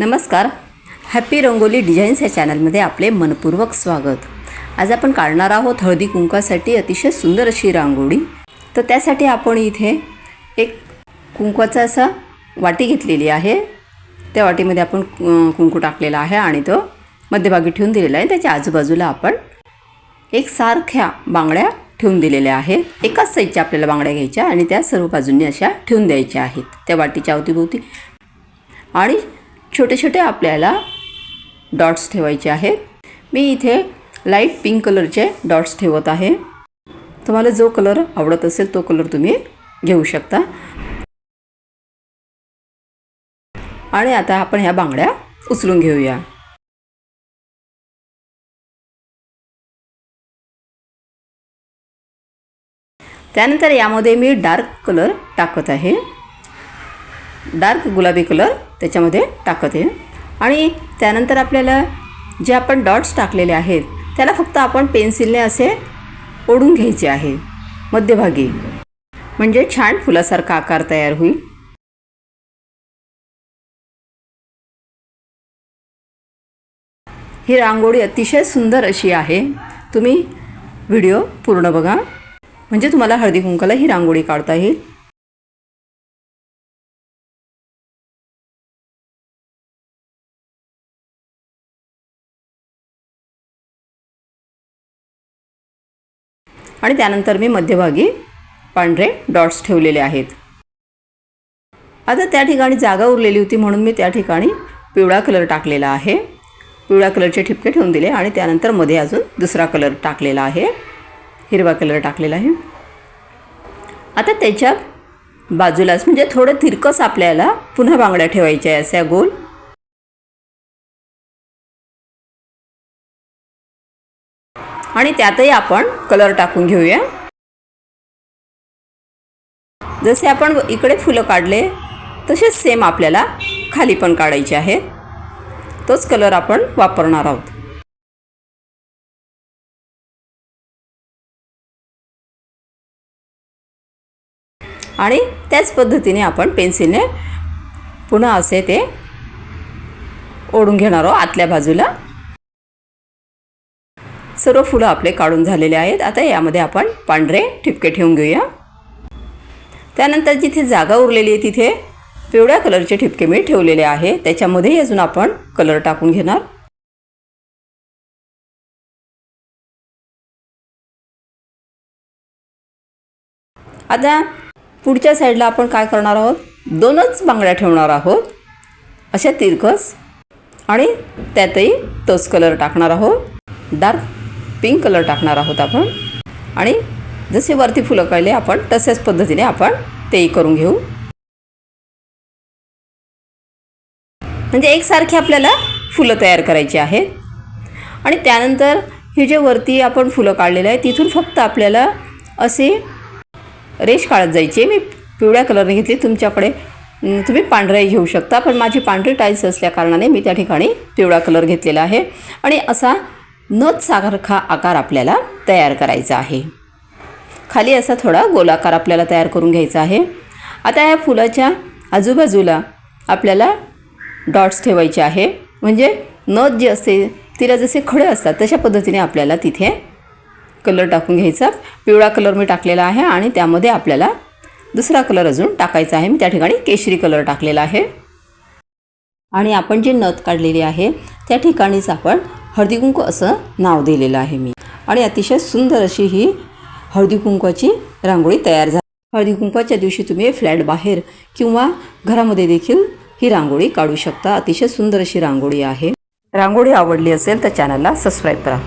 नमस्कार. Happy rangoli designs या चॅनलमध्ये आपले मनपूर्वक स्वागत. आज आपण काढणार आहोत हळदी कुंकासाठी अतिशय सुंदर अशी रांगोळी. तर त्यासाठी आपण इथे एक कुंकवाचा असा वाटी घेतलेली आहे. त्या वाटीमध्ये आपण कुंकू टाकलेला आहे आणि तो मध्यभागी ठेवून दिलेला आहे. त्याच्या आजूबाजूला आपण एक सारख्या बांगड्या ठेवून दिलेल्या आहेत. एकाच साईजच्या आपल्याला बांगड्या घ्यायच्या आणि त्या सर्व बाजूंनी अशा ठेवून द्यायच्या आहेत. त्या वाटीच्या अवतीभोवती. आणि छोटे छोटे आपल्याला डॉट्स ठेवायचे आहेत. मी इथे लाइट पिंक कलरचे डॉट्स ठेवत आहे. तुम्हाला जो कलर आवडत असेल तो कलर तुम्ही घेऊ शकता. आणि आता आपण ह्या बांगड्या उचलून घेऊया. त्यानंतर यामध्ये मी डार्क कलर टाकत आहे. डार्क गुलाबी कलर त्याच्यामध्ये टाकत आहे. आणि त्यानंतर आपल्याला जे आपण डॉट्स टाकलेले आहेत त्याला फक्त आपण पेन्सिलने असे ओढून घ्यायचे आहे मध्यभागी. म्हणजे छान फुलासारखा आकार तयार होईल. ही रांगोळी अतिशय सुंदर अशी आहे. तुम्ही व्हिडिओ पूर्ण बघा. म्हणजे तुम्हाला हळदी कुंकाला ही रांगोळी काढता येईल. आणि त्यानंतर मी मध्यभागी पांढरे डॉट्स ठेवलेले आहेत. आता त्या ठिकाणी जागा उरलेली होती म्हणून मी त्या ठिकाणी पिवळा कलर टाकलेला आहे. पिवळ्या कलरचे ठिपके ठेवून दिले आणि त्यानंतरमध्ये अजून दुसरा कलर टाकलेला आहे. हिरवा कलर टाकलेला आहे. आता त्याच्या बाजूलाच म्हणजे थोडं तिरकस आपल्याला पुन्हा बांगड्या ठेवायच्या आहे अशा गोल. आणि त्यातही आपण कलर टाकून घेऊया. जसे आपण इकडे फुलं काढले तसेच सेम आपल्याला खाली पण काढायचे आहेत तोच कलर आपण वापरणार आहोत. आणि त्याच पद्धतीने आपण पेन्सिलने पुन्हा असे ते ओढून घेणार आहोत आतल्या बाजूला. सर्व फुलं आपले काढून झालेले आहेत. आता यामध्ये आपण पांढरे ठिपके ठेवून घेऊया. त्यानंतर जिथे जागा उरलेली आहे तिथे पिवळ्या कलरचे ठिपके मी ठेवलेले आहे. त्याच्यामध्येही अजून आपण कलर टाकून घेणार. आता पुढच्या साईडला आपण काय करणार आहोत? दोनच बांगड्या ठेवणार आहोत. अशा तिरकस आणि त्यातही तोच कलर टाकणार आहोत. डार्क पिंक कलर टाकणार आहोत आपण. आणि जसे वरती फुलं कळले आपण तशाच पद्धतीने आपण तेही करून घेऊ. म्हणजे एकसारखे आपल्याला फुलं तयार करायची आहेत. आणि त्यानंतर हे जे वरती आपण फुलं काढलेलं आहे तिथून फक्त आपल्याला असे रेश काढत जायची. मी पिवळ्या कलरने घेतली. तुमच्याकडे तुम्ही पांढराही घेऊ शकता. पण माझी पांढरी टाईल्स असल्या कारणाने मी त्या ठिकाणी पिवळा कलर घेतलेला आहे. आणि असा नथ सारखा आकार आपल्याला तयार करायचा आहे. खाली असा थोडा गोलाकार आपल्याला तयार करून घ्यायचा आहे. आता या फुलाच्या आजूबाजूला आपल्याला डॉट्स ठेवायचे आहे. म्हणजे नथ जी असते तिला जसे खडे असतात तशा पद्धतीने आपल्याला तिथे कलर टाकून घ्यायचा. पिवळा कलर मी टाकलेला आहे आणि त्यामध्ये आपल्याला दुसरा कलर अजून टाकायचा आहे. मी त्या ठिकाणी केशरी कलर टाकलेला आहे. आणि आपण जी नथ काढलेली आहे त्या ठिकाणीच आपण हळदीकुंकू असं नाव दिलेलं आहे मी. आणि अतिशय सुंदर अशी ही हळदीकुंकवाची रांगोळी तयार झाली. हळदीकुंकवाच्या दिवशी तुम्ही फ्लॅट बाहेर किंवा घरामध्ये देखील ही रांगोळी काढू शकता. अतिशय सुंदर अशी रांगोळी आहे. रांगोळी आवडली असेल तर चॅनलला सबस्क्राईब करा.